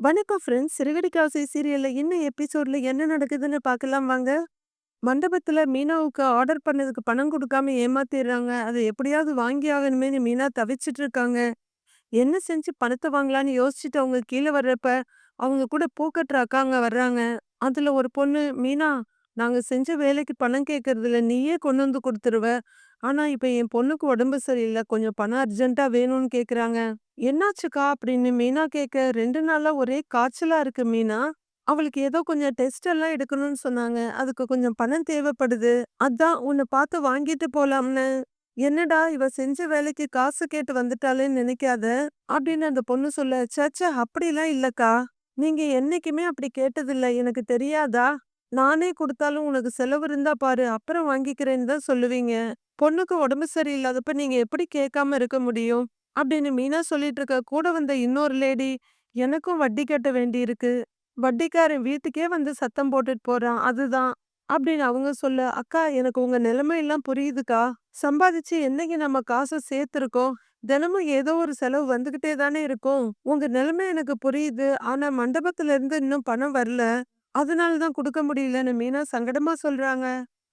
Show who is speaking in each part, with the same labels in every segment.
Speaker 1: வணக்கம் ஃப்ரெண்ட்ஸ். சிறுகடிக்காசை சீரியலில் சீரியல்ல இன்னும் எபிசோட்ல என்ன நடக்குதுன்னு பார்க்கலாம் வாங்க. மண்டபத்துல மீனாவுக்கு ஆர்டர் பண்ணதுக்கு பணம் கொடுக்காம ஏமாத்திடுறாங்க அத எப்படியாவது வாங்கி ஆகணுமேன்னு மீனா தவிச்சுட்டு இருக்காங்க. என்ன செஞ்சு பணத்தை வாங்கலான்னு யோசிச்சுட்டு அவங்க கீழ வர்றப்ப, அவங்க கூட பூக்கட்டுற அக்காங்க வர்றாங்க. அதுல ஒரு பொண்ணு, "மீனா, நாங்க செஞ்ச வேலைக்கு பணம் கேட்கறதுல நீயே கொண்டு வந்து கொடுத்துருவ ஆனா இப்ப என் பொண்ணுக்கு உடம்பு சரியில்ல. கொஞ்சம் பணம் அர்ஜென்ட்டா வேணும்னு கேட்குறாங்க." "என்னாச்சுக்கா?" அப்படின்னு மீனா கேட்க, "2 நாளா ஒரே காய்ச்சலா இருக்கு மீனா. அவளுக்கு ஏதோ கொஞ்சம் டெஸ்ட் எல்லாம் எடுக்கணும்னு சொன்னாங்க. அதுக்கு கொஞ்சம் பணம் தேவைப்படுது. அதான் உன்ன பார்த்து வாங்கிட்டு போலாம்னு." "என்னடா இவ செஞ்ச வேலைக்கு காசு கேட்டு வந்துட்டாளேன்னு நினைக்காத." அப்படின்னு அந்த பொண்ணு சொல்ல, சச்ச அப்படிலாம் இல்லக்கா. நீங்க என்னைக்குமே அப்படி கேட்டதில்ல. எனக்கு தெரியாதா? நானே குடுத்தாலும் உனக்கு செலவு இருந்தா பாரு, அப்புறம் வாங்கிக்கிறேன்னு தான் சொல்லுவீங்க. பொண்ணுக்கு உடம்பு சரியில்லாதப்ப நீங்க எப்படி கேட்காம இருக்க முடியும்?" அப்படின்னு மீனா சொல்லிட்டு இருக்க, கூட வந்த இன்னொரு லேடி, "எனக்கும் வட்டி கட்ட வேண்டியிருக்கு. வட்டிக்காரன் வீட்டுக்கே வந்து சத்தம் போட்டுட்டு போறான். அதுதான்." அப்படின்னு அவங்க சொல்ல, "அக்கா எனக்கு உங்க நிலைமையெல்லாம் புரியுதுக்கா. சம்பாதிச்சு என்னைக்கு நம்ம காச சேர்த்துருக்கோம். தினமும் ஏதோ ஒரு செலவு வந்துகிட்டே தானே இருக்கும். உங்க நிலைமை எனக்கு புரியுது. ஆனா மண்டபத்துல இருந்து இன்னும் பணம் வரல. அதனால தான் குடுக்க முடியலன்னு" மீனா சங்கடமா சொல்றாங்க.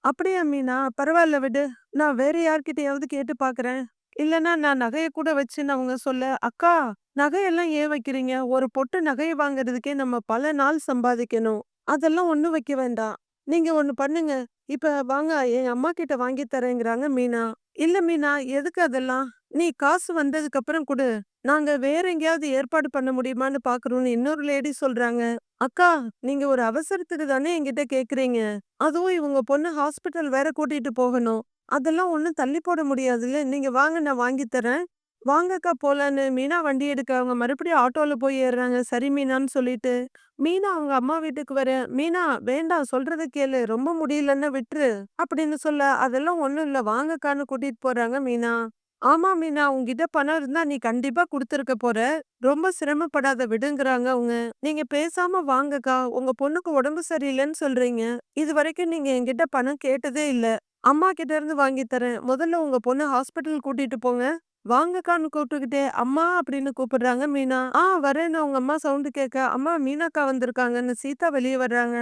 Speaker 1: "அப்படியா மீனா? பரவாயில்ல விடு. நான் வேற யார்கிட்டயாவது கேட்டு பாக்குறேன் இல்லனா நான் நகைய கூட வச்சுன்னு" அவங்க சொல்ல, "அக்கா நகையெல்லாம் ஏன் வைக்கிறீங்க? ஒரு பொட்டு நகையை வாங்குறதுக்கே நம்ம பல நாள் சம்பாதிக்கணும். அதெல்லாம் ஒண்ணும் வைக்க வேண்டாம். நீங்க ஒன்று பண்ணுங்க. இப்ப வாங்க என் அம்மா கிட்ட வாங்கி தரேங்கிறாங்க" மீனா. "இல்ல மீனா, எதுக்கு அதெல்லாம்? நீ காசு வந்ததுக்கு அப்புறம் கொடு நாங்க வேற எங்கேயாவது ஏற்பாடு பண்ண முடியுமான்னு பாக்குறோம்னு இன்னொரு லேடி சொல்றாங்க. "அக்கா, நீங்க ஒரு அவசரத்துக்கு தானே என்கிட்ட கேக்குறீங்க அதுவும் இவங்க பொண்ணு ஹாஸ்பிட்டல் வேற கூட்டிட்டு போகணும். அதெல்லாம் ஒண்ணும் தள்ளி போட முடியாதுல்ல. நீங்க வாங்க நான் வாங்கி தரேன்." "வாங்கக்கா போலான்னு" மீனா வண்டி எடுக்க அவங்க மறுபடியும் ஆட்டோல போய் ஏறுறாங்க. "சரி மீனான்னு" சொல்லிட்டு. மீனா அவங்க அம்மா வீட்டுக்கு வர, "மீனா வேண்டாம் சொல்றத கேளு. ரொம்ப முடியலன்னா விட்டுரு." அப்படின்னு சொல்ல, "அதெல்லாம் ஒண்ணும் இல்ல. வாங்கக்கான்னு" கூட்டிட்டு போறாங்க மீனா. "ஆமா மீனா, உங்ககிட்ட பணம் இருந்தா நீ கண்டிப்பா கொடுத்துருக்க போற. ரொம்ப சிரமப்படாத விடுங்கிறாங்க அவங்க. நீங்க பேசாம வாங்கக்கா. உங்க பொண்ணுக்கு உடம்பு சரியில்லைன்னு சொல்றீங்க. இதுவரைக்கும் நீங்க என்கிட்ட பணம் கேட்டதே இல்ல. அம்மா கிட்ட இருந்து வாங்கி தரேன். முதல்ல உங்க பொண்ண ஹாஸ்பிட்டல் கூட்டிட்டு போங்க." வாங்கக்கான்னு கூப்பிட்டுக்கிட்டே, "அம்மா" அப்படின்னு கூப்பிடுறாங்க மீனா. "ஆ வரேன்னு" அவங்க அம்மா சவுண்டு கேட்க, "அம்மா மீனாக்கா வந்திருக்காங்கன்னு" சீதா வெளிய வர்றாங்க.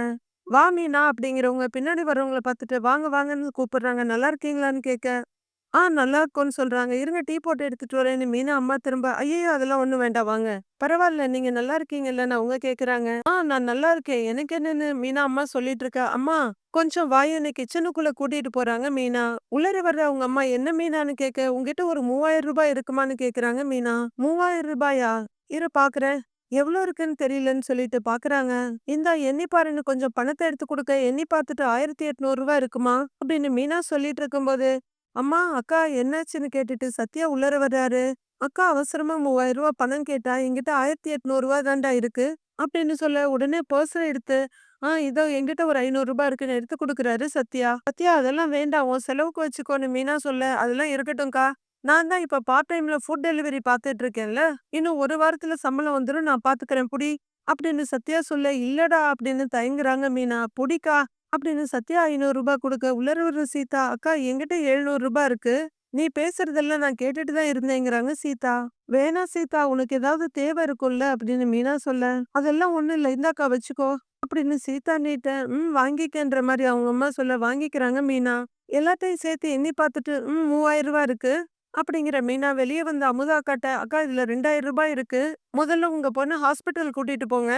Speaker 1: "வா மீனா" அப்படிங்கிறவங்க பின்னாடி வர்றவங்கள பார்த்துட்டு, "வாங்க வாங்கன்னு" கூப்பிடுறாங்க. "நல்லா இருக்கீங்களான்னு?" கேட்க, "ஆ நல்லா இருக்கும்னு சொல்றாங்க. "இருங்க டீ போட்டு எடுத்துட்டு வரேன்னு" மீனா அம்மா திரும்ப, "ஐயய்யோ! அதெல்லாம் ஒண்ணும் வேண்டாம் வாங்க." "பரவால்ல நீங்க நல்லா இருக்கீங்கல்லன்னு" அவங்க கேட்குறாங்க. "ஆ நான் நல்லா இருக்கேன். எனக்கு என்னன்னு" மீனா அம்மா சொல்லிட்டு இருக்கா. "அம்மா கொஞ்சம் வாயேன்னு கிச்சனுக்குள்ள கூட்டிட்டு போறாங்க மீனா. உள்ளார வர்ற அவங்க அம்மா, "என்ன மீனான்னு?" கேட்க, "உன்கிட்ட ஒரு ரூ. 3000 இருக்குமான்னு?" கேட்குறாங்க மீனா. "ரூ. 3000யா? இரு பாக்குறேன் எவ்வளோ இருக்குன்னு தெரியலன்னு சொல்லிட்டு பார்க்குறாங்க. "இந்தா எண்ணி பாருன்னு" கொஞ்சம் பணத்த எடுத்து குடுக்க, எண்ணி பார்த்துட்டு ரூ. 1800 இருக்குமா அப்படின்னு மீனா சொல்லிட்டு இருக்கும்போது, "அம்மா, அக்கா என்னாச்சுன்னு?" கேட்டுட்டு சத்யா உள்ளர வர்றாரு. "அக்கா அவசரமா மூவாயிரம் ரூபா பணம் கேட்டா. என்கிட்ட ஆயிரத்தி எட்நூறு ரூபா தாண்டா இருக்கு." அப்படின்னு சொல்ல, உடனே பர்ஸ எடுத்து, "ஆ இதோ என்கிட்ட ஒரு ஐநூறு ரூபாய் இருக்குன்னு" எடுத்து கொடுக்குறாரு சத்யா. "சத்யா அதெல்லாம் வேண்டாம். உன் செலவுக்கு வச்சுக்கோன்னு" மீனா சொல்ல, "அதெல்லாம் இருக்கட்டும்க்கா. நான் தான் இப்ப பார்ட் டைம்ல ஃபுட் டெலிவரி பார்த்துட்டு இருக்கேன்ல. இன்னும் ஒரு வாரத்துல சம்பளம் வந்துடும் நான் பாத்துக்கிறேன் புடி." அப்படின்னு சத்யா சொல்ல, "இல்லடா" அப்படின்னு தயங்குறாங்க மீனா. "புடிக்கா." அப்படின்னு சத்யா ரூ. 500 குடுக்க, உள்ளார வர்ற சீதா, "அக்கா என்கிட்ட எழுநூறு ரூபாய் இருக்கு. நீ பேசுறதெல்லாம் நான் கேட்டுட்டு தான் இருந்தேங்கிறாங்க சீதா. வேணா சீதா, உனக்கு ஏதாவது தேவை இருக்கும்ல" அப்படின்னு மீனா சொல்ல, "அதெல்லாம் ஒண்ணும் இல்ல. இந்தாக்கா வச்சுக்கோ." அப்படின்னு சீதா நீட்ட, "ம் வாங்கிக்கன்ற" மாதிரி அவங்க அம்மா சொல்ல, வாங்கிக்கிறாங்க மீனா. எல்லாத்தையும் சேர்த்து எண்ணி பார்த்துட்டு, "ம் மூவாயிரம் ரூபாய் இருக்கு." அப்படிங்கிற மீனா வெளியே வந்த அமுதா அக்காட்ட, "அக்கா இதுல ரெண்டாயிரம் ரூபாய் இருக்கு. முதல்ல உங்க பொண்ண ஹாஸ்பிட்டல் கூட்டிட்டு போங்க.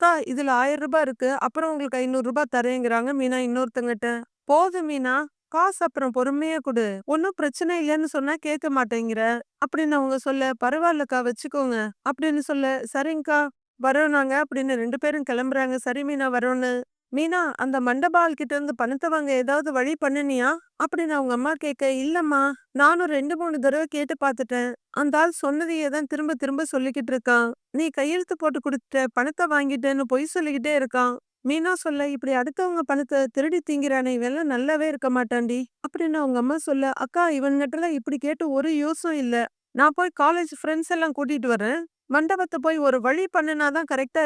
Speaker 1: அக்கா இதுல ஆயிரம் ரூபாய் இருக்கு. அப்புறம் உங்களுக்கு ஐநூறு 500 தரேங்கிறாங்க" மீனா இன்னொருத்தங்கிட்ட. "போதும் மீனா. காசு அப்புறம் பொறுமையா கொடு ஒன்னும் பிரச்சனை இல்லைன்னு சொன்னா கேட்க மாட்டேங்கிற." அப்படின்னு அவங்க சொல்ல, பரவாயில்லக்கா வச்சுக்கோங்க." அப்படின்னு சொல்ல, சரிங்கக்கா வரோம் நாங்க." அப்படின்னு ரெண்டு பேரும் கிளம்புறாங்க. "சரி மீனா வரோன்னு "மீனா அந்த மண்டப கிட்ட இருந்து பணத்தவங்க ஏதாவது வழி பண்ணுனியா?" அப்படின்னு அவங்க அம்மா கேட்க, "இல்லம்மா. நானும் ரெண்டு மூணு தடவை கேட்டு பார்த்துட்டேன். அந்த ஆள் சொன்னதையே தான் திரும்ப திரும்ப சொல்லிக்கிட்டு இருக்கான். நீ கையெழுத்து போட்டு குடுத்துட்ட, பணத்தை வாங்கிட்டேன்னு பொய் சொல்லிக்கிட்டே இருக்கான்." மீனா சொல்ல, "இப்படி அடுத்தவங்க பணத்தை திருடி தீங்கிறானே இவெல்லாம் நல்லாவே இருக்க மாட்டாண்டி அப்படின்னு அவங்க அம்மா சொல்ல, "அக்கா இவன்கிட்டலாம் இப்படி கேட்டு ஒரு யூஸும் இல்ல. நான் போய் காலேஜ் ஃப்ரெண்ட்ஸ் எல்லாம் கூட்டிட்டு வரேன். மண்டபத்தை போய் ஒரு வழி பண்ணுனா தான் கரெக்ட்டா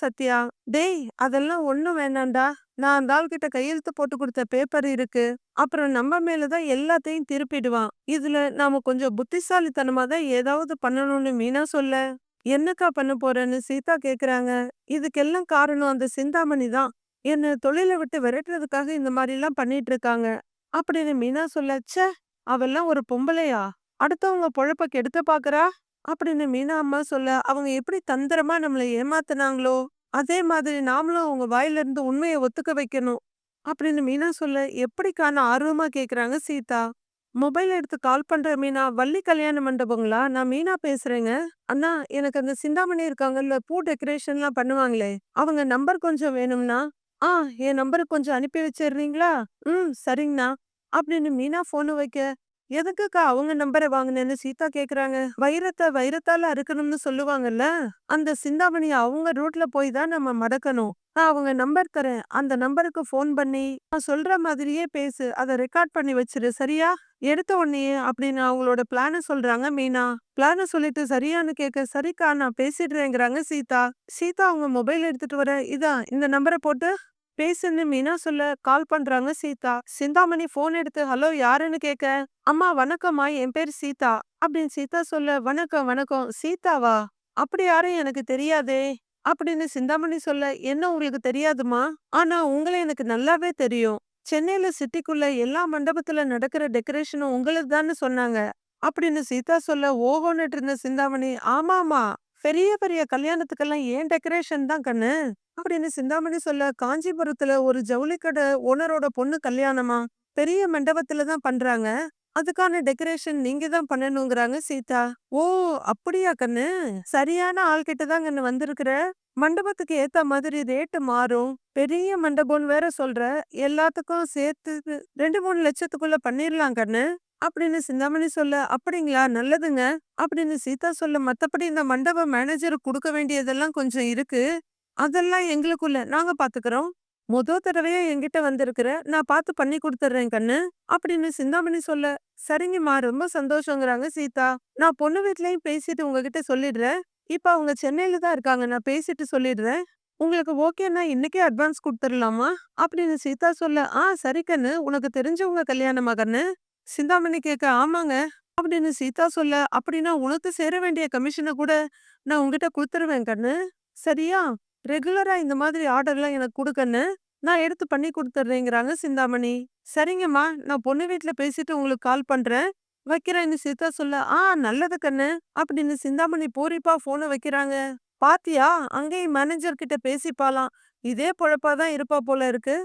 Speaker 1: சத்யா. "டேய் அதெல்லாம் ஒண்ணும் வேணாண்டா நான் அந்த ஆள்கிட்ட கையெழுத்து போட்டு கொடுத்த பேப்பர் இருக்கு. அப்புறம் நம்ம மேல தான் எல்லாத்தையும் திருப்பிடுவான். இதுல நாம கொஞ்சம் புத்திசாலித்தனமா தான் ஏதாவது பண்ணணும்னு" மீனா சொல்ல, என்னக்கா பண்ண போறேன்னு சீதா கேக்குறாங்க. இதுக்கெல்லாம் காரணம் அந்த சிந்தாமணி தான். என்ன தொழில விட்டு விரட்டுறதுக்காக இந்த மாதிரிலாம் பண்ணிட்டு இருக்காங்க. அப்படின்னு மீனா சொல்ல, ச்சே! அவெல்லாம் ஒரு பொம்பளையா? அடுத்தவங்க பொழப்ப கெடுத்து பாக்குறா? அப்படின்னு மீனா அம்மா சொல்ல, அவங்க எப்படி தந்திரமா நம்மள ஏமாத்துனாங்களோ, அதே மாதிரி நாமளும் அவங்க வாயில இருந்து உண்மைய ஒத்துக்க வைக்கணும். அப்படின்னு மீனா சொல்ல, எப்படிக்கான ஆர்வமா கேக்குறாங்க சீதா. மொபைல் எடுத்து கால் பண்ற மீனா, வள்ளி கல்யாண மண்டபங்களா? நான் மீனா பேசுறேங்க. அண்ணா, எனக்கு அந்த சிந்தாமணி இருக்காங்கல்ல, பூ டெக்கரேஷன்லாம் பண்ணுவாங்களே, அவங்க நம்பர் கொஞ்சம் வேணும்னா. ஆ, என் நம்பருக்கு கொஞ்சம் அனுப்பி வச்சிடுறீங்களா? ம், சரிங்கண்ணா. அப்படின்னு மீனா ஃபோன வைக்க, எதுக்குக்கா அவங்க நம்பரை வாங்குனேன்னு சீதா கேக்குறாங்க. வைரத்தை வைரத்தால அறுக்கணும்னு சொல்லுவாங்கல்ல, அந்த சிந்தாமணிய அவங்க ரூட்ல போய் தான் நம்ம மடக்கணும். நான் அவங்க நம்பர் தரேன். அந்த நம்பருக்கு ஃபோன் பண்ணி, நான் சொல்ற மாதிரியே பேசு. அத ரெக்கார்ட் பண்ணி வச்சிரு. சரியா? எடுத்த உடனே அப்படின்னு அவங்களோட பிளான சொல்றாங்க மீனா. பிளான சொல்லிட்டு சரியான்னு கேட்க, சரிக்கா நான் பேசிடுறேங்கிறாங்க சீதா. சீதா அவங்க மொபைல் எடுத்துட்டு வர, இதான் இந்த நம்பரை போட்டு பேசுன்னு மீனா சொல்ல கால் பண்றாங்க சீதா. சிந்தாமணி ஃபோன் எடுத்து ஹலோ யாருன்னு கேட்க, அம்மா வணக்கம்மா என் பேர் சீதா. அப்படின்னு சீதா சொல்ல வணக்கம் வணக்கம் சீதாவா? அப்படி யாரும் எனக்கு தெரியாதே. அப்படின்னு சிந்தாமணி சொல்ல என்ன உங்களுக்கு தெரியாதுமா? ஆனா உங்களை எனக்கு நல்லாவே தெரியும். சென்னையில சிட்டிக்குள்ள எல்லா மண்டபத்துல நடக்கிற டெக்கரேஷனும் உங்களுக்கு தான்னு சொன்னாங்க. அப்படின்னு சீதா சொல்ல ஓஹோன்னுட்டு இருந்த சிந்தாமணி ஆமாமா பெரிய பெரிய கல்யாணத்துக்கெல்லாம் ஏன் டெக்கரேஷன் தான் கண்ணு? அப்படின்னு சிந்தாமணி சொல்ல காஞ்சிபுரத்துல ஒரு ஜவுளி கடை ஓனரோட பொண்ணு கல்யாணமா? பெரிய மண்டபத்துல தான் பண்றாங்க. அதுக்கான டெக்கரேஷன் நீங்க தான் பண்ணணுங்கிறாங்க சீதா. ஓ அப்படியா கண்ணு? சரியான ஆள்கிட்ட தான் கண்ணு வந்திருக்கிற? மண்டபத்துக்கு ஏத்த மாதிரி ரேட்டு மாறும். பெரிய மண்டபம்னு வேற சொல்ற. எல்லாத்துக்கும் சேர்த்து ரெண்டு மூணு லட்சத்துக்குள்ள பண்ணிடலாம் கண்ணு. அப்படின்னு சிந்தாமணி சொல்ல அப்படிங்களா? நல்லதுங்க. அப்படின்னு சீதா சொல்ல மத்தபடி இந்த மண்டப மேனேஜருக்கு கொடுக்க வேண்டியதெல்லாம் கொஞ்சம் இருக்கு. அதெல்லாம் எங்களுக்குள்ள நாங்க பாத்துக்கிறோம். முத தடவையா என்கிட்ட வந்திருக்கிற நான் பார்த்து பண்ணி கொடுத்துட்றேன் கண்ணு. அப்படின்னு சிந்தாமணி சொல்ல சரிங்கம்மா ரொம்ப சந்தோஷங்கிறாங்க சீதா. நான் பொண்ணு வீட்லயும் பேசிட்டு உங்ககிட்ட சொல்லிடுறேன். இப்ப அவங்க சென்னையில தான் இருக்காங்க. நான் பேசிட்டு சொல்லிடுறேன். உங்களுக்கு ஓகேன்னா இன்னைக்கே அட்வான்ஸ் கொடுத்துடலாமா அப்படின்னு சீதா சொல்ல ஆ சரி கண்ணு. உனக்கு தெரிஞ்சவங்க கல்யாணமா கண்ணு? சிந்தாமணி கேட்க ஆமாங்க. அப்படின்னு சீதா சொல்ல அப்படின்னா உனக்கு சேர வேண்டிய கமிஷனை கூட நான் உங்ககிட்ட கொடுத்துருவேன் கண்ணு. சரியா? ரெகுலரா இந்த மாதிரி ஆர்டர்லாம் எனக்கு கொடுக்கன்னு நான் எடுத்து பண்ணி கொடுத்துட்றேங்கிறாங்க சிந்தாமணி சரிங்கம்மா. நான் பொண்ணு வீட்ல பேசிட்டு உங்களுக்கு கால் பண்றேன். வைக்கிறேன்னு சீதா சொல்ல ஆ நல்லது கண்ணு. அப்படின்னு சிந்தாமணி பூரிப்பா போனை வைக்கிறாங்க. பாத்தியா? அங்கேயும் மேனேஜர் கிட்ட பேசிப்பாலாம் இதே பொழப்பாதான் இருப்பா போல இருக்கு.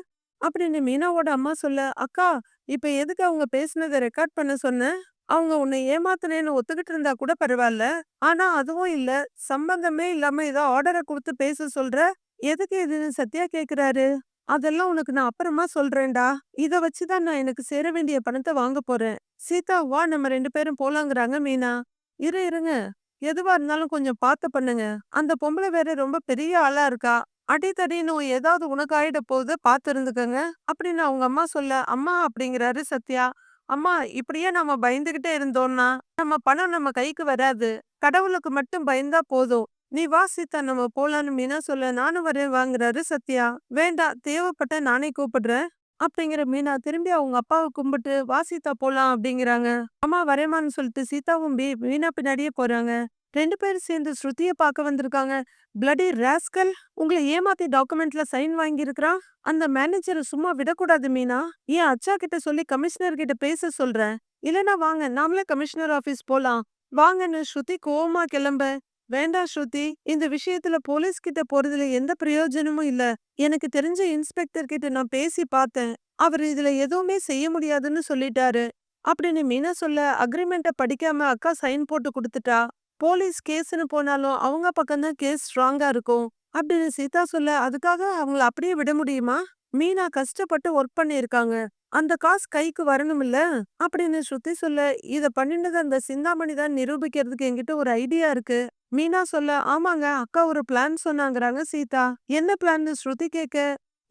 Speaker 1: அப்படின்னு மீனாவோட அம்மா சொல்ல அக்கா இப்ப எதுக்கு அவங்க பேசுனதை ரெக்கார்ட் பண்ண சொன்ன அவங்க உன்னை ஏமாத்துனேன்னு ஒத்துக்கிட்டு இருந்தா கூட பரவாயில்ல ஆனா அதுவும் இல்ல. சம்பந்தமே இல்லாம ஏதோ ஆர்டரை கொடுத்து பேச சொல்ற. எதுக்கு இதுன்னு சத்யா கேக்குறாரு. அதெல்லாம் உனக்கு நான் அப்புறமா சொல்றேன்டா. இத வச்சுதான் நான் எனக்கு சேர வேண்டிய பணத்தை வாங்க போறேன். சீதா வா. நம்ம ரெண்டு பேரும் போலாங்கிறாங்க மீனா. இரு இருங்க. எதுவா இருந்தாலும் கொஞ்சம் பார்த்து பண்ணுங்க. அந்த பொம்பளை வேற ரொம்ப பெரிய ஆளா இருக்கா? அடித்தடி நோய் ஏதாவது உனக்கு ஆயிட போகுது பார்த்து இருந்துக்கங்க அப்படின்னு அவங்க அம்மா சொல்ல அம்மா அப்படிங்கிறாரு சத்யா. அம்மா இப்படியே நம்ம பயந்துகிட்டே இருந்தோம்னா நம்ம பணம் நம்ம கைக்கு வராது. கடவுளுக்கு மட்டும் பயந்தா போதும். நீ வா சீதா நம்ம போலான்னு மீனா சொல்ல நானும் வரேன் வாங்குறாரு சத்யா. வேண்டாம் தேவைப்பட்ட நானே கூப்பிடுறேன். அப்படிங்கிற மீனா திரும்பி அவங்க அப்பாவை கும்பிட்டு வா சீதா போலாம் அப்படிங்கிறாங்க. அம்மா வரேமான்னு சொல்லிட்டு சீதாவும் பி மீனா பின்னாடியே போறாங்க. ரெண்டு பேரும் சேர்ந்து ஸ்ருதிய பார்க்க வந்திருக்காங்க. பிளடி ராஸ்கல் உங்களை ஏமாத்தி டாக்குமெண்ட்ல சைன் வாங்கியிருக்கிறான் அந்த மேனேஜரை சும்மா விடக்கூடாது மீனா. ஏன் அச்சா கிட்ட சொல்லி கமிஷனர் கிட்ட பேச சொல்றேன் இல்லனா வாங்க நாமளே கமிஷனர் ஆபீஸ் போலாம். வாங்கன்னு ஸ்ருதி கோவமா கிளம்ப. வேண்டாம் ஸ்ருதி இந்த விஷயத்துல போலீஸ் கிட்ட போறதுல எந்த பிரயோஜனமும் இல்ல. எனக்கு தெரிஞ்ச இன்ஸ்பெக்டர் கிட்ட நான் பேசி பார்த்தேன். அவர் இதுல எதுவுமே செய்ய முடியாதுன்னு சொல்லிட்டாரு. அப்படின்னு மீனா சொல்ல அக்ரிமெண்ட்ட படிக்காம அக்கா சைன் போட்டு கொடுத்துட்டா? போலீஸ் கேஸ்னு போனாலும் அவங்க பக்கம்தான் கேஸ் ஸ்ட்ராங்கா இருக்கும். அப்படின்னு சீதா சொல்ல அதுக்காக அவங்கள அப்படியே விட முடியுமா? மீனா கஷ்டப்பட்டு ஒர்க் பண்ணிருக்காங்க அந்த காசு கைக்கு வரணும் இல்ல அப்படின்னு ஸ்ருதி சொல்ல இத பண்ணினது அந்த சிந்தாமணி தான் நிரூபிக்கிறதுக்கு என்கிட்ட ஒரு ஐடியா இருக்கு. மீனா சொல்ல ஆமாங்க அக்கா ஒரு பிளான் சொன்னாங்கறாங்க சீதா. என்ன பிளான் ஸ்ருதி கேட்க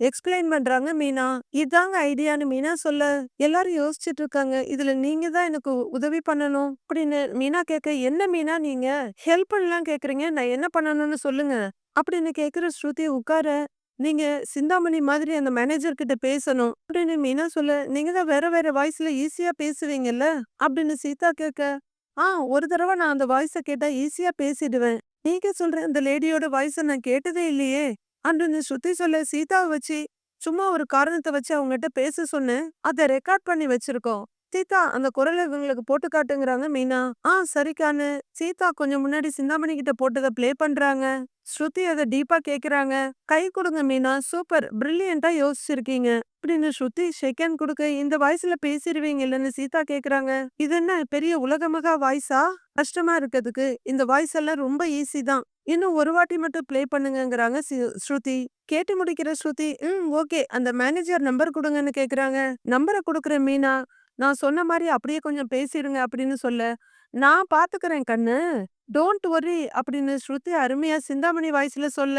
Speaker 1: எக்ஸ்பிளைன் பண்றாங்க மீனா. இதாங்க ஐடியான்னு மீனா சொல்ல எல்லாரும் யோசிச்சுட்டு இருக்காங்க இதுல நீங்க தான் எனக்கு உதவி பண்ணணும் அப்படின்னு மீனா கேட்க என்ன மீனா நீங்க? ஹெல்ப் பண்ணலாம் கேக்குறீங்க. நான் என்ன பண்ணணும்னு சொல்லுங்க. அப்படின்னு கேக்குற ஸ்ருதி உட்கார நீங்க சிந்தாமணி மாதிரி அந்த மேனேஜர் கிட்ட பேசணும். அப்படின்னு மீனா சொல்ல நீங்க தான் வேற வேற வாய்ஸ்ல ஈஸியா பேசுவீங்கல்ல? அப்படின்னு சீதா கேட்க ஆ ஒரு தடவை நான் அந்த வாய்ஸ கேட்டா ஈஸியா பேசிடுவேன். நீங்க சொல்ற அந்த லேடியோட வாய்ஸ நான் கேட்டதே இல்லையே! அப்படின்னு ஸ்ருதி சொல்ல சீதாவ வச்சு, சும்மா ஒரு காரணத்த வச்சு அவங்ககிட்ட பேச சொன்னு அத ரெக்கார்ட் பண்ணி வச்சிருக்கோம். சீதா அந்த குரல இவங்களுக்கு போட்டு காட்டுங்கிறாங்க மீனா. ஆ சரிக்கான்னு சீதா கொஞ்சம் முன்னாடி சிந்தாமணி கிட்ட போட்டத பிளே பண்றாங்க. ஸ்ருதி அத டீப்பா கேக்குறாங்க. கை கொடுங்க மீனா. சூப்பர்! பிரில்லியண்டா யோசிச்சிருக்கீங்க. அப்படின்னு ஸ்ருதி ஷேக் கொடுக்க இந்த வாய்ஸ்ல பேசிடுவீங்க இல்லன்னு சீதா கேக்குறாங்க. இது என்ன பெரிய உலகமகா வாய்ஸா? கஷ்டமா இருக்கிறதுக்கு இந்த வாய்ஸ் எல்லாம் ரொம்ப ஈஸி தான். இன்னும் ஒரு வாட்டி மட்டும் ப்ளே பண்ணுங்கிறாங்க ஸ்ருதி. கேட்டு முடிக்கிற ஸ்ருதி, ம் ஓகே. அந்த மேனேஜர் நம்பர் கொடுங்கன்னு கேக்குறாங்க. நம்பர குடுக்குறேன் மீனா. நான் சொன்ன மாதிரி அப்படியே கொஞ்சம் பேசிடுங்க அப்படின்னு சொல்ல, நான் பாத்துக்கிறேன் கண்ணு. டோன்ட் ஒரி அப்படின்னு ஸ்ருதி அருமையா சிந்தாமணி வாய்ஸ்ல சொல்ல,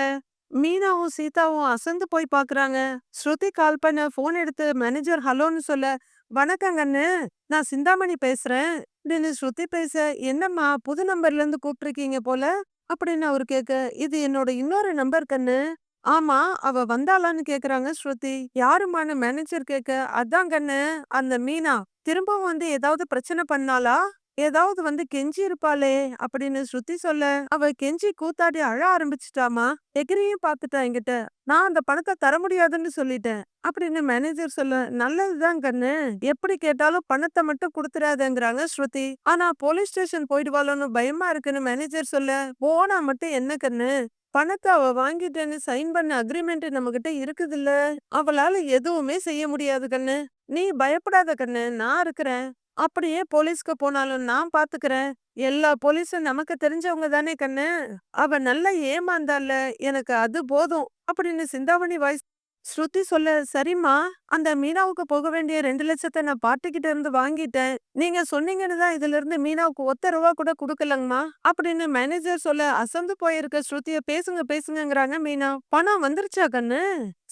Speaker 1: மீனாவும் சீதாவும் அசந்து போய் பாக்குறாங்க. ஸ்ருதி கால் பண்ண ஃபோன் எடுத்து மேனேஜர் ஹலோன்னு சொல்ல, வணக்கங்கண்ணு நான் சிந்தாமணி பேசுறேன். அப்படின்னு ஸ்ருதி பேச, என்னம்மா புது நம்பர்ல இருந்து கூப்பிட்டுருக்கீங்க போல? அப்படின்னு அவரு கேட்க, இது என்னோட இன்னொரு நம்பர் கண்ணு. ஆமா, அவ வந்தாளான்னு கேக்குறாங்க ஸ்ருதி. யாருமான மேனேஜர் கேட்க, அதான் கண்ணு, அந்த மீனா. திரும்பவும் வந்து ஏதாவது பிரச்சனை பண்ணாளா? ஏதாவது வந்து கெஞ்சி இருப்பாளே அப்படின்னு ஸ்ருதி சொல்ல, அவ கெஞ்சி கூத்தாடி அழ ஆரம்பிச்சிட்டாமா எகிரியும் பாத்துட்டா என்கிட்ட. நான் அந்த பணத்தை தர முடியாதுன்னு சொல்லிட்டேன். அப்படின்னு மேனேஜர் சொல்ல, நல்லதுதான் கண்ணு. எப்படி கேட்டாலும் பணத்தை மட்டும் கொடுத்துடாதேங்கிறாங்க ஸ்ருதி. ஆனா போலீஸ் ஸ்டேஷன் போயிடுவாளோன்னு பயமா இருக்குன்னு மேனேஜர் சொல்ல, போனா மட்டும் என்ன கண்ணு? பணத்தை அவ வாங்கிட்டேன்னு சைன் பண்ண அக்ரிமெண்ட் நம்மகிட்ட இருக்குதுல்ல. அவளால எதுவுமே செய்ய முடியாது கண்ணு. நீ பயப்படாத கண்ணு. நான் இருக்கிறேன். அப்படியே போலீஸ்க்கு போனாலும் நான் பாத்துக்கிறேன். எல்லா போலீஸும் நமக்கு தெரிஞ்சவங்க தானே கண்ணு. அவ நல்லா ஏமாந்தால எனக்கு அது போதும். அப்படின்னு சிந்தாமணி வாய்ஸ் ஸ்ருதி சொல்ல, சரிம்மா. அந்த மீனாவுக்கு போக வேண்டிய 2,00,000 நான் பார்ட்டிகிட்ட இருந்து வாங்கிட்டேன். நீங்க சொன்னீங்கன்னு தான் இதுல இருந்து மீனாவுக்கு ஒத்த ரூபா கூட கொடுக்கலங்கம்மா அப்படின்னு மேனேஜர் சொல்ல, அசந்து போயிருக்க ஸ்ருதிய பேசுங்க பேசுங்கிறாங்க மீனா. பணம் வந்துருச்சா கண்ணு?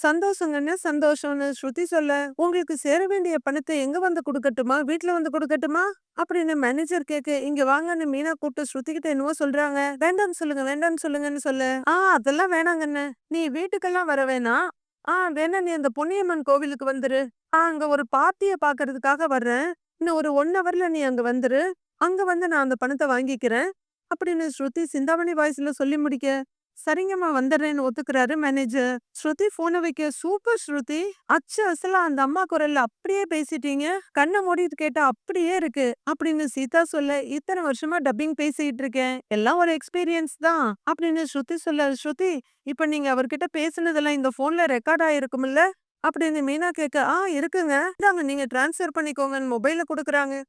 Speaker 1: சந்தோஷங்கன்னு சந்தோஷம்னு ஸ்ருதி சொல்ல, உங்களுக்கு சேர வேண்டிய பணத்தை எங்க வந்து கொடுக்கட்டுமா வீட்டுல வந்து கொடுக்கட்டுமா அப்படின்னு மேனேஜர் கேக்கு இங்க வாங்கன்னு மீனா கூப்பிட்டு ஸ்ருதி கிட்ட என்னவோ சொல்றாங்க. வேண்டாம்னு சொல்லுங்க வேண்டாம்னு சொல்லுங்கன்னு சொல்லு ஆ அதெல்லாம் வேணாங்கண்ணு. நீ வீட்டுக்கெல்லாம் வர வேணாம். ஆ வேணா நீ அந்த பொன்னியம்மன் கோவிலுக்கு வந்துரு. ஆ அங்க ஒரு பார்ட்டிய பாக்குறதுக்காக வர்றேன். இன்னும் ஒரு 1 ஹவர்ல நீ அங்க வந்துரு. அங்க வந்து நான் அந்த பணத்த வாங்கிக்கிறேன். அப்படின்னு ஸ்ருதி சிந்தாமணி வாய்ஸ்ல சொல்லி முடிக்க, சரிங்கம்மா வந்துடுறேன்னு ஒத்துக்கிறாரு மேனேஜர். ஸ்ருதி ஃபோன வைக்க, சூப்பர் ஸ்ருதி. அச்சு அசலா அந்த அம்மா குரல்ல அப்படியே பேசிட்டீங்க. கண்ண மூடிட்டு கேட்டா அப்படியே இருக்கு. அப்படின்னு சீதா சொல்ல, இத்தனை வருஷமா டப்பிங் பேசிட்டு இருக்கேன். எல்லாம் ஒரு எக்ஸ்பீரியன்ஸ் தான். அப்படின்னு ஸ்ருதி சொல்ல, ஸ்ருதி இப்ப நீங்க அவர்கிட்ட பேசுனதெல்லாம் இந்த ஃபோன்ல ரெக்கார்ட் ஆயிருக்கும்ல? அப்படின்னு மீனா கேட்க, ஆ இருக்குங்க. இதாங்க நீங்க டிரான்ஸ்ஃபர் பண்ணிக்கோங்கன்னு மொபைல கொடுக்குறாங்க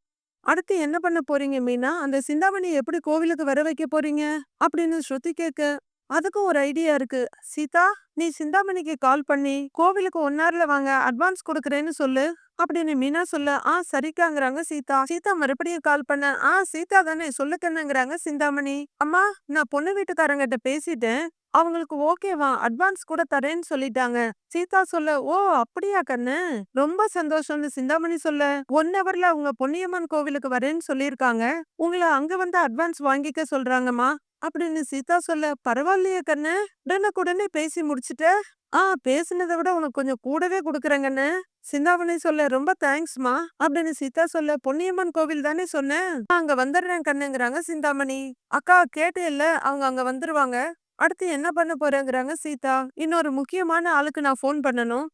Speaker 1: அடுத்து என்ன பண்ண போறீங்க மீனா? அந்த சிந்தாமணி எப்படி கோவிலுக்கு வர வைக்க போறீங்க? அப்படின்னு ஸ்ருதி கேட்க, அதுக்கும் ஒரு ஐடியா இருக்கு. சீதா, நீ சிந்தாமணிக்கு கால் பண்ணி, கோவிலுக்கு ஒன் ஹவர்ல வாங்க, அட்வான்ஸ் கொடுக்கறேன்னு சொல்லு. அப்படின்னு மீனா சொல்ல, ஆ சரிக்காங்கிறாங்க சீதா. சீதா மறுபடியும் கால் பண்ண, ஆ சீதா தானே சொல்லுக்கணுங்கிறாங்க சிந்தாமணி. அம்மா, நான் பொண்ணு வீட்டுக்காரங்கிட்ட பேசிட்டேன். அவங்களுக்கு ஓகேவா அட்வான்ஸ் கூட தரேன்னு சொல்லிட்டாங்க. சீதா சொல்ல, ஓ அப்படியா கண்ணு? ரொம்ப சந்தோஷம்னு சிந்தாமணி சொல்ல, ஒன் ஹவர்ல அவங்க பொன்னியம்மன் கோவிலுக்கு வரேன்னு சொல்லியிருக்காங்க. உங்கள அங்க வந்து அட்வான்ஸ் வாங்கிக்க சொல்றாங்கம்மா. அப்படின்னு சீதா சொல்ல, பரவாயில்லையே கண்ணு. உடனுக்குடனே பேசி முடிச்சுட்ட. ஆ பேசினதை விட உனக்கு கொஞ்சம் கூடவே கொடுக்குறேங்கண்ணு சிந்தாமணி சொல்ல, ரொம்ப தேங்க்ஸ்மா. அப்படின்னு சீதா சொல்ல, பொன்னியம்மன் கோவில் தானே சொன்னேன். அங்க வந்துடுறேன் கண்ணுங்கிறாங்க சிந்தாமணி. அக்கா கேட்டேல்ல, அவங்க அங்க வந்துருவாங்க. அடுத்து என்ன பண்ண போறேங்கிறாங்க சீதா. இன்னொரு முக்கியமான ஆளுக்கு நான் ஃபோன் பண்ணணும்.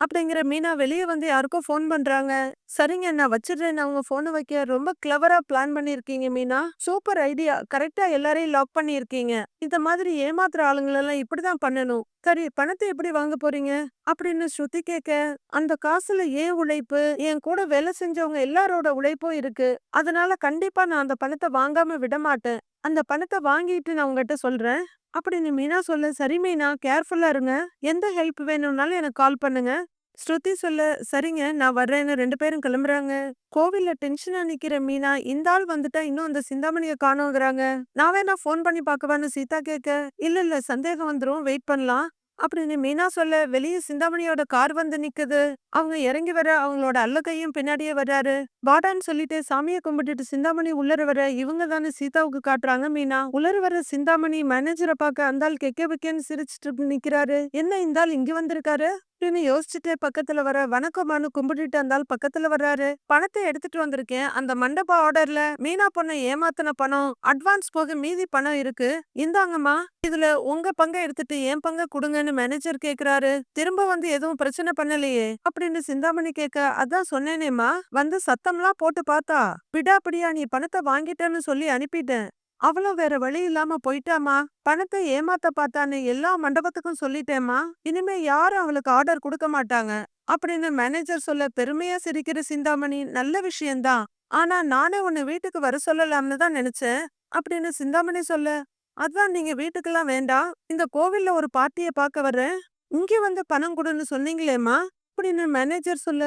Speaker 1: அப்படிங்கிற மீனா வெளியே வந்து யாருக்கோ ஃபோன் பண்றாங்க. சரிங்க நான் வச்சிடுறேன் அவங்க ஃபோனை வைக்க, ரொம்ப கிளவரா பிளான் பண்ணியிருக்கீங்க மீனா. Super idea. கரெக்டா எல்லாரையும் லாக் பண்ணியிருக்கீங்க. இந்த மாதிரி ஏமாத்துற ஆளுங்களெல்லாம் இப்படிதான் பண்ணணும். சரி பணத்தை எப்படி வாங்க போறீங்க? அப்படின்னு ஸ்ருதி கேட்க, அந்த காசுல ஏன் உழைப்பு, என் கூட வேலை செஞ்சவங்க எல்லாரோட உழைப்பும் இருக்கு. அதனால கண்டிப்பா நான் அந்த பணத்தை வாங்காம விடமாட்டேன். அந்த பணத்தை வாங்கிட்டு நான் உங்ககிட்ட சொல்றேன். அப்படின்னு மீனா சொல்ல, சரி மீனா கேர்ஃபுல்லா இருங்க. எந்த ஹெல்ப் வேணும்னாலும் எனக்கு கால் பண்ணுங்க. ஸ்ருதி சொல்ல, சரிங்க நான் வர்றேன்னு ரெண்டு பேரும் கிளம்புறாங்க. கோவில்ல டென்ஷனா நிக்கிற மீனா, இந்த ஆள் வந்துட்டா இன்னும் அந்த சிந்தாமணிய காணுங்கிறாங்க நான் வேணா ஃபோன் பண்ணி பார்க்கவான்னு சீதா கேட்க, இல்ல இல்ல சந்தேகம் வந்துரும் வெயிட் பண்ணலாம். அப்படின்னு மீனா சொல்ல, வெளிய சிந்தாமணியோட கார் வந்து நிக்குது. அவங்க இறங்கி வர அவங்களோட அல்லக்கையும் பின்னாடியே வர்றாரு. வாடான்னு சொல்லிட்டு சாமிய கும்பிட்டுட்டு சிந்தாமணி உள்ளர வர, இவங்க தானே சீதாவுக்கு காட்டுறாங்க மீனா. உள்ளர வர சிந்தாமணி மேனேஜர பார்க்க அந்த ஆள் கெக்க புக்கேன்னு சிரிச்சுட்டு நிக்கிறாரு. என்ன இந்த ஆள் இங்க வந்திருக்காரு? அப்படின்னு யோசிச்சுட்டு பக்கத்துல வர வணக்கமானு கும்பிட்டுட்டு இருந்தால் பக்கத்துல வர்றாரு. பணத்தை எடுத்துட்டு வந்திருக்கேன். அந்த மண்டப ஆர்டர்ல மீனா பொண்ணை ஏமாத்தின பணம் அட்வான்ஸ் போக மீதி பணம் இருக்கு. இந்தாங்கம்மா இதுல உங்க பங்கை எடுத்துட்டு என் பங்கை கொடுங்கன்னு மேனேஜர் கேக்குறாரு. திரும்ப வந்து எதுவும் பிரச்சனை பண்ணலையே அப்படின்னு சிந்தாமணி கேட்க அதான் சொன்னேனேம்மா வந்து சத்தம்லாம் போட்டு பார்த்தா பிடாப்பிடியா நீ பணத்தை வாங்கிட்டேன்னு சொல்லி அனுப்பிட்டேன். அவளும் வேற வழி இல்லாம போயிட்டாமா பணத்தை ஏமாத்த பார்த்தான்னு எல்லா மண்டபத்துக்கும் சொல்லிட்டேம்மா. இனிமே யாரும் அவளுக்கு ஆர்டர் கொடுக்க மாட்டாங்க. அப்படின்னு மேனேஜர் சொல்ல பெருமையா சிரிக்கிற சிந்தாமணி நல்ல விஷயம்தான். ஆனா நானே உன்னை வீட்டுக்கு வர சொல்லலாம்னு தான் நினைச்சேன். அப்படின்னு சிந்தாமணி சொல்ல அதான் நீங்க வீட்டுக்கெல்லாம் வேண்டாம் இந்த கோவில்ல ஒரு பார்ட்டிய பார்க்க வர்றேன். இங்கே வந்து பணம் கொடுன்னு சொன்னீங்களேம்மா. அப்படின்னு மேனேஜர் சொல்ல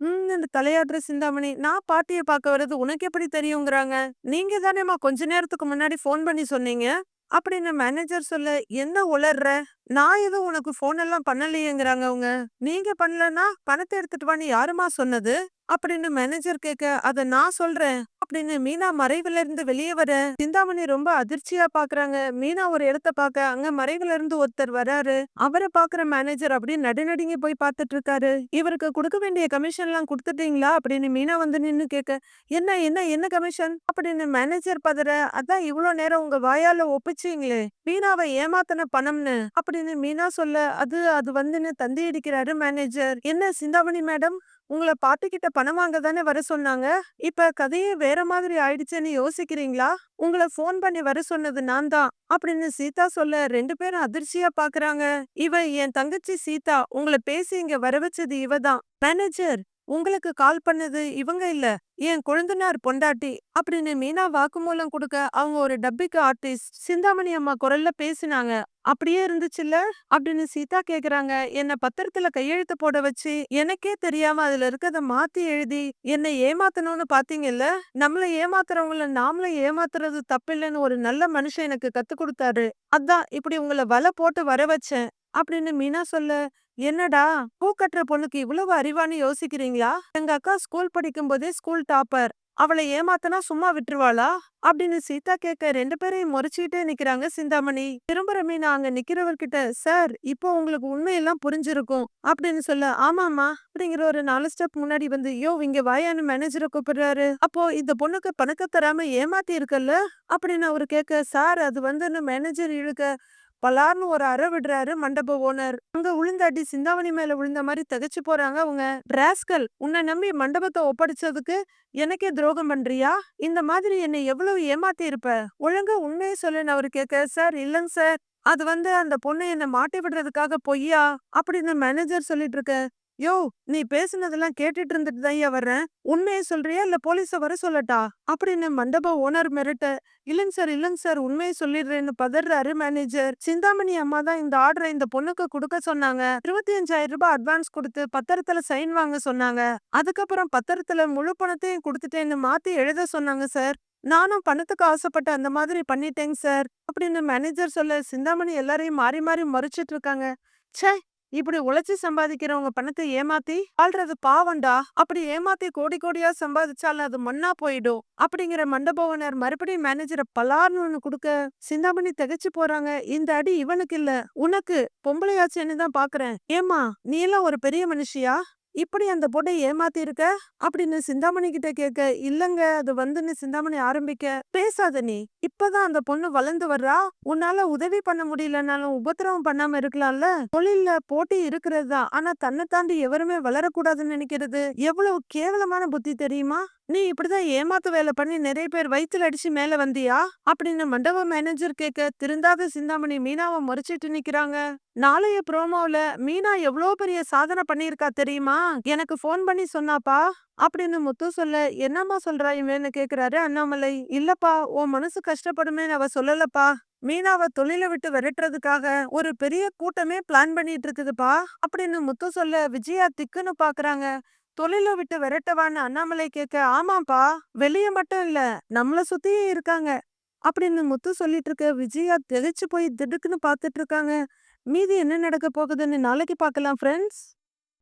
Speaker 1: ம் தலையாடுற சிந்தாமணி. நான் பாட்டியை பார்க்க வர்றது உனக்கு எப்படி தெரியுங்கிறாங்க நீங்க தானேம்மா கொஞ்ச நேரத்துக்கு முன்னாடி ஃபோன் பண்ணி சொன்னீங்க. அப்படின்னு மேனேஜர் சொல்ல என்ன உளர்ற? நான் எதுவும் உனக்கு போன் எல்லாம் பண்ணலையேங்கிறாங்க அவங்க. நீங்க பண்ணலன்னா பணத்தை எடுத்துட்டு வான்னு யாருமா சொன்னது? அப்படின்னு மேனேஜர் கேட்க அத நான் சொல்றேன் அப்படின்னு மீனா மறைவுல இருந்து வெளியே வர. சிந்தாமணி ரொம்ப அதிர்ச்சியா பாக்குறாங்க. மீனா ஒரு இடத்த பாக்க அங்க மறைவுல இருந்து ஒருத்தர் வராரு. அவரை பாக்குற மேனேஜர் அப்படியே நடுநடுங்கி போய் பார்த்துட்டு இருக்காரு. இவருக்கு கொடுக்க வேண்டிய கமிஷன் எல்லாம் கொடுத்துட்டீங்களா? அப்படின்னு மீனா வந்து நின்னு கேட்க என்ன என்ன என்ன கமிஷன் அப்படின்னு மேனேஜர் பதற அதான் இவ்வளவு நேரம் உங்க வாயால ஒப்பிச்சீங்களே மீனாவை ஏமாத்தன பணம்னு அப்படின்னு மீனா சொல்ல அது அது வந்துன்னு தந்தி அடிக்கிறாரு மேனேஜர் என்ன சிந்தாமணி மேடம்? உங்கள பாட்டுக்கிட்ட பணம் வாங்க தானே வர சொன்னாங்க? இப்ப கதையே வேற மாதிரி ஆயிடுச்சுன்னு யோசிக்கிறீங்களா? உங்கள ஃபோன் பண்ணி வர சொன்னது நான் தான் அப்படின்னு சீதா சொல்ல ரெண்டு பேரும் அதிர்ச்சியா பாக்குறாங்க. இவ என் தங்கச்சி சீதா. உங்களை பேசி இங்க வர வச்சது இவ தான். மேனேஜர் உங்களுக்கு கால் பண்ணது இவங்க இல்ல என் கொழுந்தனார் பொண்டாட்டி அப்படின்னு மீனா வாக்குமூலம் கொடுக்க அவங்க ஒரு டப்பிக்கு ஆர்டிஸ்ட் சிந்தாமணி அம்மா குரல்ல பேசினாங்க. அப்படியே இருந்துச்சுல்ல? அப்படின்னு சீதா கேக்குறாங்க. என்ன பத்திரத்துல கையெழுத்து போட வச்சு எனக்கே தெரியாம அதுல இருக்கத மாத்தி எழுதி என்னை ஏமாத்தணும்னு பாத்தீங்கல்ல? நம்மள ஏமாத்துறவங்கள நாமள ஏமாத்துறது தப்பில்லைன்னு ஒரு நல்ல மனுஷன் எனக்கு கத்து கொடுத்தாரு. அதான் இப்படி உங்களை வலை போட்டு வர வச்சேன் அப்படின்னு மீனா சொல்ல என்னடா? பூ கட்டுற பொண்ணுக்கு இவ்வளவு அறிவான்னு யோசிக்கிறீங்களா? எங்க அக்கா ஸ்கூல் படிக்கும் போதே ஸ்கூல் டாப்பர் அவளை ஏமாத்தனா சும்மா விட்டுருவாளா? அப்படின்னு சீதா கேட்க ரெண்டு பேரையும் முறைச்சுக்கிட்டே நிக்கிறாங்க சிந்தாமணி. திரும்புற மீனா அங்க நிக்கிறவர்கிட்ட சார் இப்போ உங்களுக்கு உண்மையெல்லாம் புரிஞ்சிருக்கும் அப்படின்னு சொல்ல ஆமாமா அப்படிங்கிற ஒரு நாலு ஸ்டெப் முன்னாடி வந்து யோ இங்க வாயான்னு மேனேஜரை கூப்பிடுறாரு. அப்போ இந்த பொண்ணுக்கு பணக்க தராம ஏமாத்தி இருக்கல்ல அப்படின்னு அவரு கேட்க சார் அது வந்து மேனேஜர் இழுக்க பலார்னு ஒரு அற விடுறாரு மண்டப ஓனர். அங்க விழுந்த சிந்தாமணி மேல விழுந்த மாதிரி தகச்சு போறாங்க அவங்க. ராஸ்கல் உன்னை நம்பி மண்டபத்தை ஒப்படைச்சதுக்கு எனக்கே துரோகம் பண்றியா? இந்த மாதிரி என்னை எவ்வளவு ஏமாத்தி இருப்ப? ஒழுங்கா உண்மையை சொல்லுன்னு அவரு கேட்க சார் இல்லைங்க சார். அது வந்து அந்த பொண்ணை என்ன மாட்டி விடுறதுக்காக பொய்யா? அப்படின்னு மேனேஜர் சொல்லிட்டு இருக்க. யோ நீ பேசுனதெல்லாம் கேட்டுட்டு இருந்துட்டு தான் வர்றேன். உண்மையை சொல்றியா? இல்ல போலீஸ வர சொல்லட்டா? அப்படின்னு மண்டப ஓனர் மிரட்ட இல்லைங்க சார் இல்லைங்க சார் உண்மையை சொல்லிடுறேன்னு பதறாரு மேனேஜர். சிந்தாமணி அம்மா தான் இந்த ஆர்டரை இந்த பொண்ணுக்கு கொடுக்க சொன்னாங்க. இருபத்தி அஞ்சாயிரம் ரூபாய் அட்வான்ஸ் கொடுத்து பத்திரத்துல சைன் வாங்க சொன்னாங்க. அதுக்கப்புறம் பத்திரத்துல முழு பணத்தையும் கொடுத்துட்டேன்னு மாத்தி எழுத சொன்னாங்க சார். நானும் பணத்துக்கு ஆசைப்பட்ட அந்த மாதிரி பண்ணிட்டேங்க சார். அப்படின்னு மேனேஜர் சொல்ல சிந்தாமணி எல்லாரையும் மாறி மாறி மறைச்சிட்டு இருக்காங்க. ச்சே இப்படி உழைச்சி சம்பாதிக்கிறவங்க பணத்தை ஏமாத்தி ஆள்றது பாவண்டா அப்படி ஏமாத்தி கோடி கோடியா சம்பாதிச்சாலும் அது மண்ணா போயிடும். அப்படிங்கிற மண்டபவனர் மறுபடியும் மேனேஜரை பலார்னு ஒண்ணு கொடுக்க சிந்தாமணி திகைச்சு போறாங்க. இந்த அடி இவனுக்கு இல்ல. உனக்கு பொம்பளையாச்சுன்னு தான் பாக்குறேன். ஏமா நீ எல்லாம் ஒரு பெரிய மனுஷியா? இப்படி அந்த பொண்ணை ஏமாத்தி இருக்க அப்படின்னு சிந்தாமணி கிட்ட கேட்க இல்லங்க அது வந்துன்னு சிந்தாமணி ஆரம்பிக்க. பேசாத நீ. இப்பதான் அந்த பொண்ணு வளர்ந்து வர்றா. உன்னால உதவி பண்ண முடியலனாலும் உபத்திரவம் பண்ணாம இருக்கலாம்ல. தொழில்ல போட்டி இருக்கிறது தான். ஆனா தன்னை தாண்டி எவருமே வளரக்கூடாதுன்னு நினைக்கிறது எவ்வளவு கேவலமான புத்தி தெரியுமா? நீ இப்படிதான் ஏமாத்து வேலை பண்ணி நிறைய பேர் வயிற்றுல அடிச்சு மேல வந்தியா? அப்படின்னு மண்டப மேனேஜர் கேட்க திருந்தாத சிந்தாமணி மீனாவை முறைச்சிட்டு நிக்கிறாங்க. நாளைய ப்ரோமோல மீனா எவ்வளோ பெரிய சாதனை பண்ணியிருக்கா தெரியுமா? எனக்கு ஃபோன் பண்ணி சொன்னாப்பா அப்படின்னு முத்து சொல்ல என்னம்மா சொல்றா? இவன்னு கேக்குறாரு? அண்ணாமலை இல்லப்பா உன் மனசு கஷ்டப்படுமே அவ சொல்லலப்பா. மீனாவை தொழில விட்டு விரட்டுறதுக்காக ஒரு பெரிய கூட்டமே பிளான் பண்ணிட்டு இருக்குதுப்பா. அப்படின்னு முத்து சொல்ல விஜயா திக்குன்னு பாக்குறாங்க. தொழில விட்டு விரட்டவான்னு அண்ணாமலை கேட்க ஆமாப்பா வெளிய மட்டும் இல்ல நம்மள சுத்தியே இருக்காங்க அப்படின்னு முத்து சொல்லிட்டு இருக்க விஜயா திகைச்சு போய் திடுக்குன்னு பாத்துட்டு இருக்காங்க மீதி என்ன நடக்க போகுதுன்னு நாளைக்கு பார்க்கலாம் ஃப்ரெண்ட்ஸ்